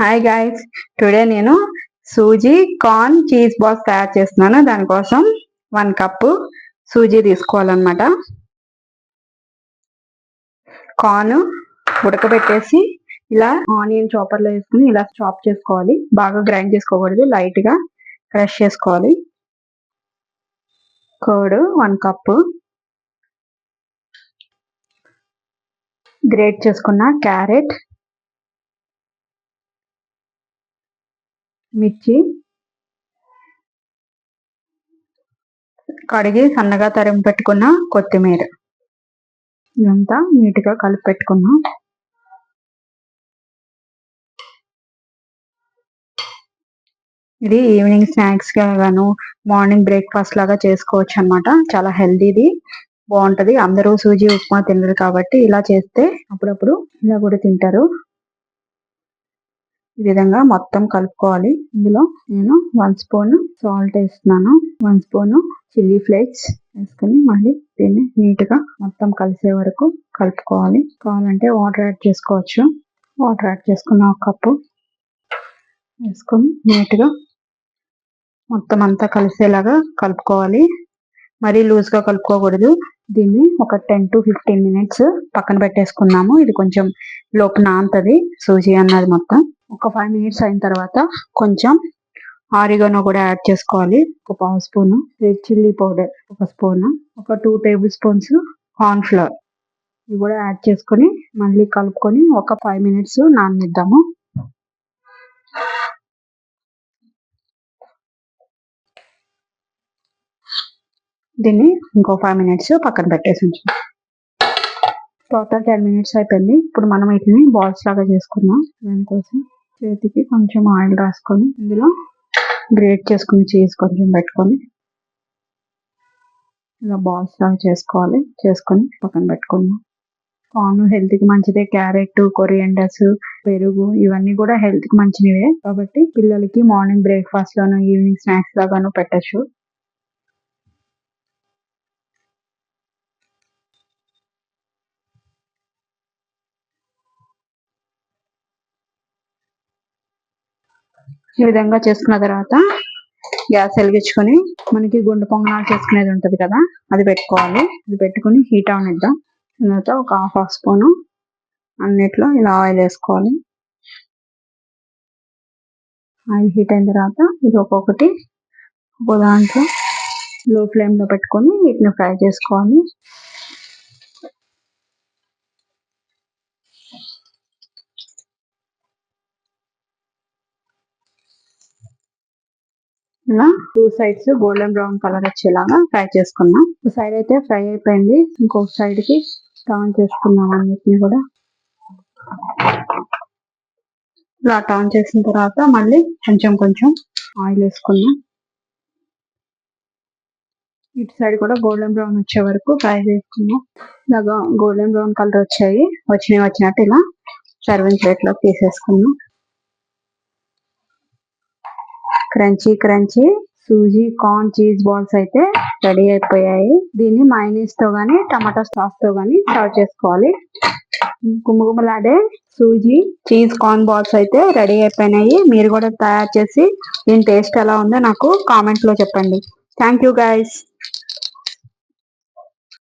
Hi guys today నేను suji corn cheese balls తయారు చేస్తున్నాను. దానికోసం వన్ కప్పు సూజీ తీసుకోవాలన్నమాట. కార్న్ ఉడకబెట్టేసి ఇలా ఆనియన్ చాపర్లో వేసుకుని ఇలా చాప్ చేసుకోవాలి. బాగా గ్రైండ్ చేసుకోకూడదు. లైట్గా క్రష్ చేసుకోవాలి. కోడు వన్ కప్పు గ్రేట్ చేసుకున్న క్యారెట్ మిర్చి కడిగి సన్నగా తరిమి పెట్టుకున్న కొత్తిమీర. ఇదంతా నీట్గా కలిపి పెట్టుకున్నాం. ఇది ఈవినింగ్ స్నాక్స్ గాను మార్నింగ్ బ్రేక్ఫాస్ట్ లాగా చేసుకోవచ్చు అనమాట చాలా హెల్దీది బాగుంటది. అందరూ సూజీ ఉప్మా తినరు కాబట్టి ఇలా చేస్తే అప్పుడప్పుడు ఇలా కూడా తింటారు. ఈ విధంగా మొత్తం కలుపుకోవాలి. ఇందులో నేను వన్ స్పూన్ సాల్ట్ వేస్తున్నాను. వన్ స్పూన్ చిల్లీ ఫ్లేక్స్ వేసుకుని మళ్ళీ దీన్ని నీట్గా మొత్తం కలిసే వరకు కలుపుకోవాలి. కావాలంటే వాటర్ యాడ్ చేసుకోవచ్చు. వాటర్ యాడ్ చేసుకున్న ఒక కప్పు వేసుకొని నీట్గా మొత్తం అంతా కలిసేలాగా కలుపుకోవాలి. మరీ లూజ్గా కలుపుకోకూడదు. దీన్ని ఒక టెన్ టు ఫిఫ్టీన్ మినిట్స్ పక్కన పెట్టేసుకున్నాము. ఇది కొంచెం లోపు నాంతది సూజీ అన్నది మొత్తం. ఒక ఫైవ్ మినిట్స్ అయిన తర్వాత కొంచెం ఆరిగనో కూడా యాడ్ చేసుకోవాలి. ఒక పావు స్పూన్ రెడ్ చిల్లీ పౌడర్ ఒక స్పూన్ ఒక two tablespoons cornflour ఇవి కూడా యాడ్ చేసుకొని మళ్ళీ కలుపుకొని ఒక ఫైవ్ మినిట్స్ నాననిద్దాము. దీన్ని ఇంకో ఫైవ్ మినిట్స్ పక్కన పెట్టేసి ఉంచు టోటల్ టెన్ మినిట్స్ అయిపోయింది. ఇప్పుడు మనం వీటిని బాల్స్ లాగా చేసుకుందాం. దానికోసం చేతికి కొంచెం ఆయిల్ రాసుకొని ఇందులో గ్రేట్ చేసుకుని చీజ్ కొంచెం పెట్టుకొని ఇలా బాల్స్ లాగా చేసుకోవాలి. చేసుకొని పక్కన పెట్టుకుందాం. కార్న్ హెల్త్కి మంచిదే. క్యారెట్ కొరియండర్స్ పెరుగు ఇవన్నీ కూడా హెల్త్కి మంచివే కాబట్టి పిల్లలకి మార్నింగ్ బ్రేక్ఫాస్ట్లోను ఈవినింగ్ స్నాక్స్ లాగాను పెట్టచ్చు. ఈ విధంగా చేసుకున్న తర్వాత గ్యాస్ వెలిగించుకొని మనకి గుండె పొంగనాలు చేసుకునేది ఉంటుంది కదా అది పెట్టుకోవాలి. అది పెట్టుకుని హీట్ అవనిద్దాం. తర్వాత ఒక హాఫ్ హాఫ్ స్పూన్ అన్నిట్లో ఇలా ఆయిల్ వేసుకోవాలి. ఆయిల్ హీట్ అయిన తర్వాత ఇది ఒక్కొక్కటి ఒక దాంట్లో లో ఫ్లేమ్లో పెట్టుకొని వీటిని ఫ్రై చేసుకోవాలి. ఇలా two sides golden brown colour వచ్చేలాగా ఫ్రై చేసుకున్నాం. ఒక సైడ్ అయితే ఫ్రై అయిపోయింది. ఇంకొక సైడ్కి టర్న్ చేసుకున్నాం అన్నిటిని కూడా. ఇలా టర్న్ చేసిన తర్వాత మళ్ళీ కొంచెం కొంచెం ఆయిల్ వేసుకున్నాం. ఇటు సైడ్ కూడా గోల్డెన్ బ్రౌన్ వచ్చే వరకు ఫ్రై చేసుకున్నాం. ఇలాగా గోల్డెన్ బ్రౌన్ కలర్ వచ్చాయి. వచ్చినవి వచ్చినట్టు ఇలా సర్వింగ్ ప్లేట్లోకి లో తీసేసుకున్నాం. Crunchy crunchy. Suji corn cheese balls అయితే రెడీ అయిపోయాయి. దీన్ని మైనీస్తో గానీ టమాటా సాస్తో గానీ సర్వ్ చేసుకోవాలి. గుమగుమలాడే సూజీ చీజ్ కార్న్ బాల్స్ అయితే రెడీ అయిపోయినాయి. మీరు కూడా తయారు చేసి దీని టేస్ట్ ఎలా ఉందో నాకు కామెంట్లో చెప్పండి. Thank you guys